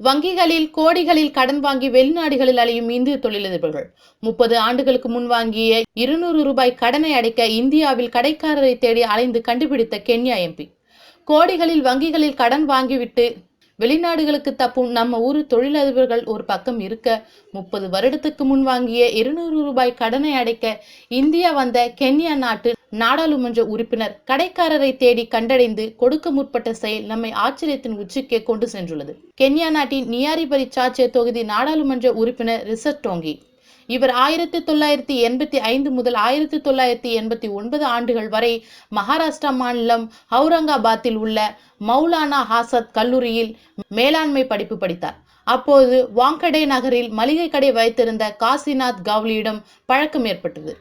வங்கிகளில் கோடிகளில் கடன் வாங்கி வெளிநாடுகளில் அலையும் இந்திய தொழிலதிபர்கள். முப்பது ஆண்டுகளுக்கு முன் வாங்கிய இருநூறு ரூபாய் கடனை அடைக்க இந்தியாவில் கடைக்காரரை தேடி அலைந்து கண்டுபிடித்த கென்யா எம்பி. கோடிகளில் வங்கிகளில் கடன் வாங்கிவிட்டு வெளிநாடுகளுக்கு தப்பும் நம்ம ஊர் தொழிலதிபர்கள் ஒரு பக்கம் இருக்க முப்பது வருடத்துக்கு முன் வாங்கிய இருநூறு ரூபாய் கடனை அடைக்க இந்தியா வந்த கென்யா நாட்டு நாடாளுமன்ற உறுப்பினர் கடைக்காரரை தேடி கண்டடைந்து கொடுக்க முற்பட்ட செயல் நம்மை ஆச்சரியத்தின் உச்சிக்கே கொண்டு சென்றுள்ளது. கென்யா நாட்டின் நியாரிபரி சாச்சே தொகுதி நாடாளுமன்ற உறுப்பினர் ரிசர்ட் டோங்கி. இவர் ஆயிரத்தி தொள்ளாயிரத்தி எண்பத்தி ஐந்து முதல் ஆயிரத்தி தொள்ளாயிரத்தி எண்பத்தி ஒன்பது ஆண்டுகள் வரை மகாராஷ்டிரா மாநிலம் ஹவுரங்காபாத்தில் உள்ள மௌலானா ஹாசத் கல்லூரியில் மேலாண்மை படிப்பு படித்தார். அப்போது வாங்கடே நகரில் மளிகை கடை வைத்திருந்த காசிநாத் கவுலியிடம் பழக்கம் ஏற்பட்டது.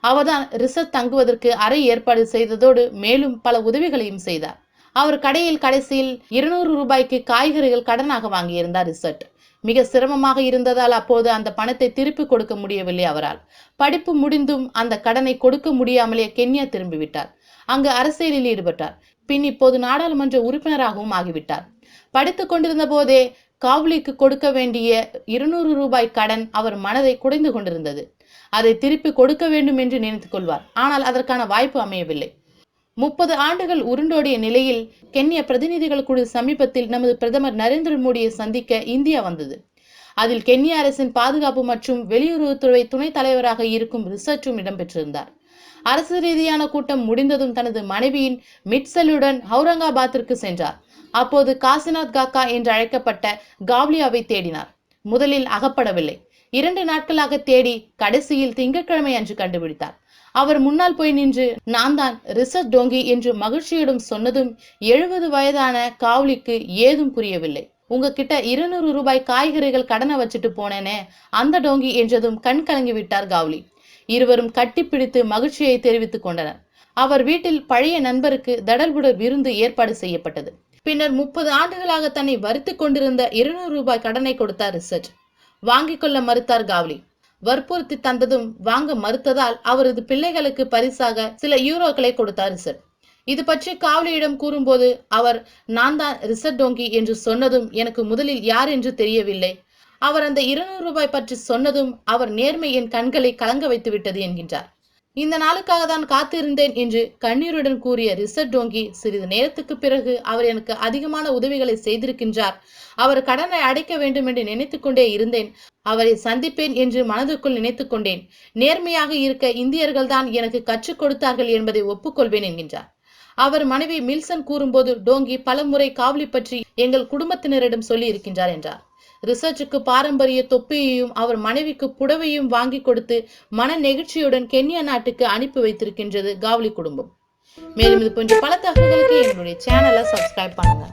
அவர்தான் ரிசர்வ் தங்குவதற்கு அறை ஏற்பாடு செய்ததோடு மேலும் பல உதவிகளையும் செய்தார். அவர் கடையில் கடைசியில் இருநூறு ரூபாய்க்கு காய்கறிகள் கடனாக வாங்கியிருந்தார் ரிசர்ட். மிக சிரமமாக இருந்ததால் அப்போது அந்த பணத்தை திருப்பி கொடுக்க முடியவில்லை அவரால். படிப்பு முடிந்தும் அந்த கடனை கொடுக்க முடியாமலே கென்யா திரும்பிவிட்டார். அங்கு அரசியலில் ஈடுபட்டார். பின் இப்போது நாடாளுமன்ற உறுப்பினராகவும் ஆகிவிட்டார். படித்துக் கொண்டிருந்த போதே காவ்லிக்கு கொடுக்க வேண்டிய இருநூறு ரூபாய் கடன் அவர் மனதை குடைந்து கொண்டிருந்தது. அதை திருப்பி கொடுக்க வேண்டும் என்று நினைத்துக் கொள்வார். ஆனால் அதற்கான வாய்ப்பு அமையவில்லை. முப்பது ஆண்டுகள் உருண்டோடிய நிலையில் கென்ய பிரதிநிதிகள் குழு சமீபத்தில் நமது பிரதமர் நரேந்திர மோடியை சந்திக்க இந்தியா வந்தது. அதில் கென்ய அரசின் பாதுகாப்பு மற்றும் வெளியுறவுத்துறை துணைத் தலைவராக இருக்கும் ரிசர்ச்சும் இடம்பெற்றிருந்தார். அரசு ரீதியான கூட்டம் முடிந்ததும் தனது மனைவியின் மிட்சலுடன் அவுரங்காபாத்திற்கு சென்றார். அப்போது காசிநாத் காக்கா என்று அழைக்கப்பட்ட காவ்லியாவை தேடினார். முதலில் அகப்படவில்லை. இரண்டு நாட்களாக தேடி கடைசியில் திங்கட்கிழமை அன்று கண்டுபிடித்தார். அவர் முன்னால் போய் நின்று நான் தான் ரிசர்ட் டோங்கி என்று மகிழ்ச்சியிடம் சொன்னதும் எழுபது வயதான காவ்லிக்கு ஏதும் புரியவில்லை. உங்ககிட்ட இருநூறு ரூபாய் காய்கறிகள் கடனை வச்சுட்டு போனேனே அந்த டோங்கி என்றதும் கண் கலங்கி விட்டார் காவ்லி. இருவரும் கட்டிப்பிடித்து மகிழ்ச்சியை தெரிவித்துக் கொண்டனர். அவர் வீட்டில் பழைய நண்பருக்கு தடல்புடர் விருந்து ஏற்பாடு செய்யப்பட்டது. பின்னர் முப்பது ஆண்டுகளாக தன்னை வருத்திக் கொண்டிருந்த இருநூறு ரூபாய் கடனை கொடுத்தார் ரிசர்ட் வாங்கிக் கொள்ள மறுத்தார் காவ்லி. வற்புறுத்தி தந்ததும் வாங்க மறுத்ததால் அவரது பிள்ளைகளுக்கு பரிசாக சில யூரோக்களை கொடுத்தார் ரிசர்ட் இது பற்றி காவலியிடம் கூறும்போது அவர் நான் தான் ரிசர்ட் டோங்கி என்று சொன்னதும் எனக்கு முதலில் யார் என்று தெரியவில்லை. அவர் அந்த இருநூறு ரூபாய் பற்றி சொன்னதும் அவர் நேர்மை என் கண்களை கலங்க வைத்து விட்டது என்கின்றார். இந்த நாளுக்காக தான் காத்திருந்தேன் என்று கண்ணீருடன் கூறிய ரிசர்ட் டோங்கி சிறிது நேரத்துக்கு பிறகு அவர் எனக்கு அதிகமான உதவிகளை செய்திருக்கின்றார். அவர் கடனை அடைக்க வேண்டும் என்று நினைத்துக்கொண்டே இருந்தேன். அவரை சந்திப்பேன் என்று மனதுக்குள் நினைத்துக்கொண்டேன் நேர்மையாக இருக்க இந்தியர்கள் தான் எனக்கு கற்றுக் கொடுத்தார்கள் என்பதை ஒப்புக்கொள்வேன் என்கின்றார். அவர் மனைவி மில்சன் கூறும்போது டோங்கி பலமுறை காவலி பற்றி எங்கள் குடும்பத்தினரிடம் சொல்லி இருக்கின்றார் என்றார். ரிசர்ச்சுக்கு பாரம்பரிய தொப்பியையும் அவர் மனைவிக்கு புடவையும் வாங்கி கொடுத்து மன நெகிழ்ச்சியுடன் கென்யா நாட்டுக்கு அனுப்பி வைத்திருக்கின்றது காவலி குடும்பம். மேலும் இது போன்ற பல தகவல்களுக்கு எங்களுடைய சேனலை சப்ஸ்கிரைப் பண்ணுங்க.